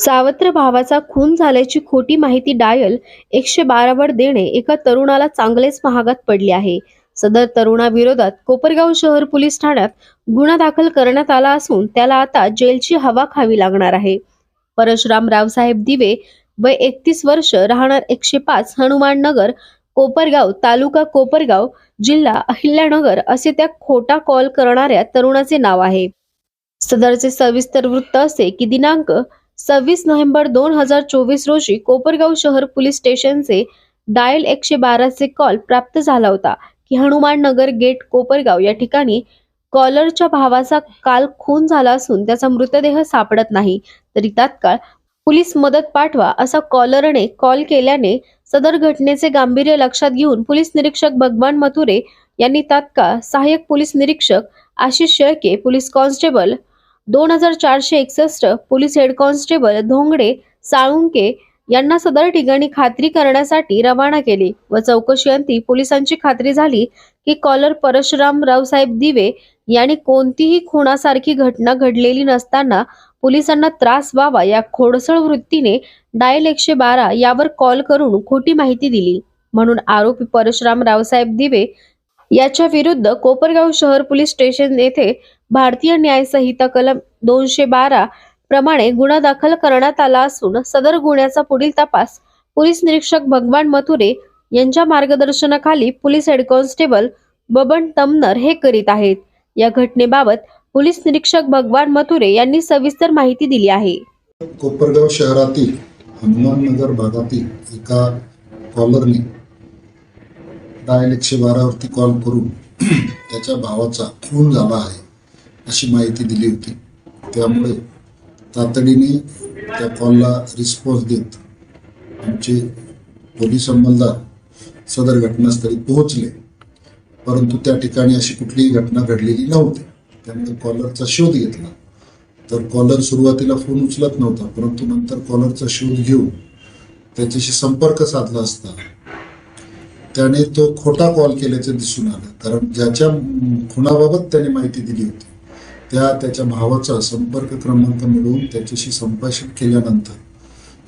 सावत्र भावाचा खून झाल्याची खोटी माहिती डायल एकशे बारावर देणे एका तरुणाला चांगलेच महागात पडले आहे. सदर तरुणाविरोधात कोपरगाव शहर पोलीस ठाण्यात गुन्हा दाखल करण्यात आला असून त्याला आता जेलची हवा खावी लागणार आहे. परशुराम रावसाहेब दिवे वय एकतीस वर्ष राहणार एकशे पाच हनुमान नगर कोपरगाव तालुका कोपरगाव जिल्हा अहिल्यानगर असे त्या खोटा कॉल करणाऱ्या तरुणाचे नाव आहे. सदरचे सविस्तर वृत्त असे की दिनांक सव्वीस नोव्हेंबर दोन हजार चोवीस रोजी कोपरगाव शहर पोलीस स्टेशनचे डायल एकशे बाराचे कॉल प्राप्त झाला होता की हनुमान नगर गेट कोपरगाव या ठिकाणी कॉलरच्या भावाचा काल खून झाला असून त्याचा मृतदेह सापडत नाही. तरी तात्काळ पोलीस मदत पाठवा असा कॉलरने कॉल केल्याने सदर घटनेचे गांभीर्य लक्षात घेऊन पोलीस निरीक्षक भगवान मथुरे यांनी तात्काळ सहाय्यक पोलीस निरीक्षक आशिष शेळके पोलीस कॉन्स्टेबल दोन हजार चारशे एकसष्ट police head constable Dhongade Salunke यांना सदर ठिकाणी खात्री करण्यासाठी रवाना केले व चौकशी अंती पोलिसांची खात्री झाली की कॉलर परशुराम रावसाहेब दिवे यांनी कोणतीही खुनासारखी घटना घडलेली नसताना पोलिसांना त्रास व्हावा या खोडसळ वृत्तीने डायल एकशे बारा यावर कॉल करून खोटी माहिती दिली. म्हणून आरोपी परशुराम रावसाहेब दिवे याच्या विरुद्ध कोपरगाव शहर पोलीस स्टेशन येथे भारतीय न्याय संहिता कलम दोनशे बारा प्रमाणे गुन्हा दाखल करण्यात आला असून सदर गुन्ह्याचा पुढील तपास पोलीस निरीक्षक भगवान मथुरे यांच्या मार्गदर्शनाखाली police head constable Baban Tamnar हे करीत आहेत. या घटनेबाबत पोलीस निरीक्षक भगवान मथुरे यांनी सविस्तर माहिती दिली आहे. कोपरगाव शहरातील हनुमाननगर भागातील एका कॉलरने डायल एकशे बारावरती कॉल करून त्याच्या भावाचा खून झाला आहे. अशी माहिती दिली होती. त्यामुळे तातडीने त्या कॉलला रिस्पॉन्स देत आमचे पोलीस अंमलदार सदर घटनास्थळी पोहोचले. परंतु त्या ठिकाणी अशी कुठलीही घटना घडलेली नव्हती. त्यामुळे कॉलरचा शोध घेतला. तर कॉलर सुरुवातीला फोन उचलत नव्हता परंतु नंतर कॉलरचा शोध घेऊन त्याच्याशी संपर्क साधला असता. त्याने तो खोटा कॉल केल्याचं दिसून आलं. कारण ज्याच्या खुणाबाबत खुनाबाबत त्याने माहिती दिली होती त्या त्याच्या भावाचा संपर्क क्रमांक मिळवून त्याच्याशी संभाषण केल्यानंतर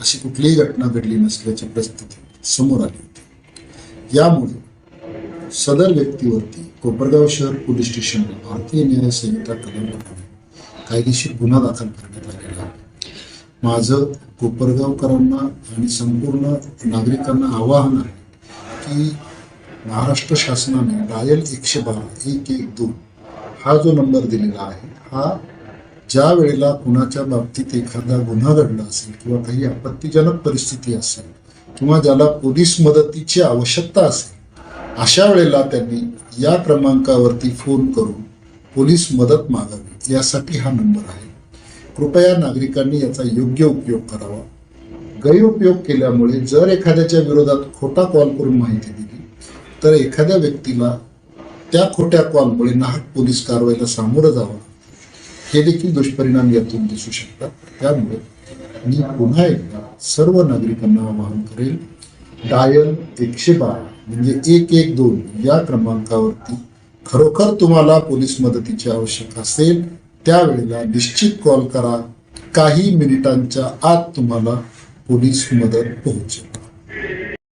अशी कुठलीही घटना घडली नसल्याची परिस्थिती समोर आली होती. यामुळे सदर व्यक्तीवरती कोपरगाव शहर पोलीस स्टेशनला भारतीय न्याय संहिता कलम कायदेशीर गुन्हा दाखल करण्यात आलेला माझं कोपरगावकरांना आणि संपूर्ण नागरिकांना आवाहन आहे की महाराष्ट्र शासनाने डायल एकशे बारा एक एक दोन हा जो नंबर दिलेला आहे हा ज्या वेळेला कुणाच्या बाबतीत एखादा गुन्हा घडला असेल किंवा काही आपत्तीजनक परिस्थिती असेल किंवा ज्याला पोलीस मदतीची आवश्यकता असेल अशा वेळेला त्यांनी या क्रमांकावरती फोन करून पोलीस मदत मागावी यासाठी हा नंबर आहे. कृपया नागरिकांनी याचा योग्य उपयोग करावा. गैरउपयोग केल्यामुळे जर एखाद्याच्या विरोधात खोटा कॉल करून माहिती दिली तर एखाद्या व्यक्तीला त्या खोट्या कॉलमुळे नाहक पोलीस कारवाईला सामोरं जावं. हे देखील दुष्परिणाम यातून दिसू शकतात. त्यामुळे मी पुन्हा एकदा सर्व नागरिकांना आवाहन करेल डायल एकशे बारा म्हणजे एक एक दोन या क्रमांकावरती खरोखर तुम्हाला पोलीस मदतीची आवश्यक असेल त्यावेळेला निश्चित कॉल करा. काही मिनिटांच्या आत तुम्हाला पोलीस मदत पोहोचेल.